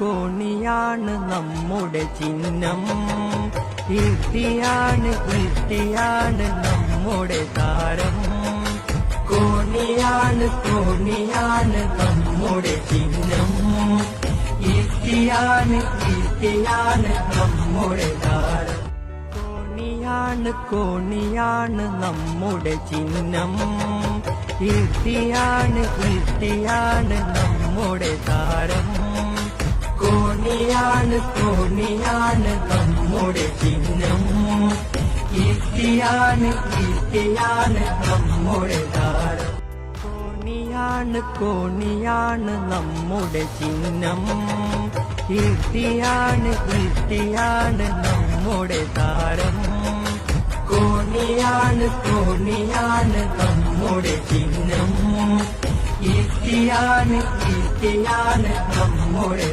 കോണിയാണ് നമ്മുടെ ചിഹ്നം. കീർത്തിയാണ് കീർത്തിയാണ് നമ്മുടെ താരം. കോണിയാണ് കോണിയാണ് നമ്മുടെ ചിഹ്നം. കീർത്തിയാണ് കീർത്തിയാണ് നമ്മുടെ താരം. കോണിയാണ് കോണിയാണ് നമ്മുടെ ചിഹ്നം. കീർത്തിയാണ് കീർത്തിയാണ് നമ്മുടെ താരം. കോണിയാണ് കോണിയാണ് നമ്മുടെ ചിഹ്നം. കീർത്തിയാണ് കീർത്തിയാണ് നമ്മുടെ താരം. കോണിയാണ് കോണിയാണ് നമ്മുടെ ചിഹ്നം. കീർത്തിയാണ് കീർത്തിയാണ് നമ്മുടെ താരം. കോണിയാണ് കോണിയാണ് നമ്മുടെ ചിഹ്നം. കീർത്തിയാണ് കീർത്തിയാണ് നമ്മുടെ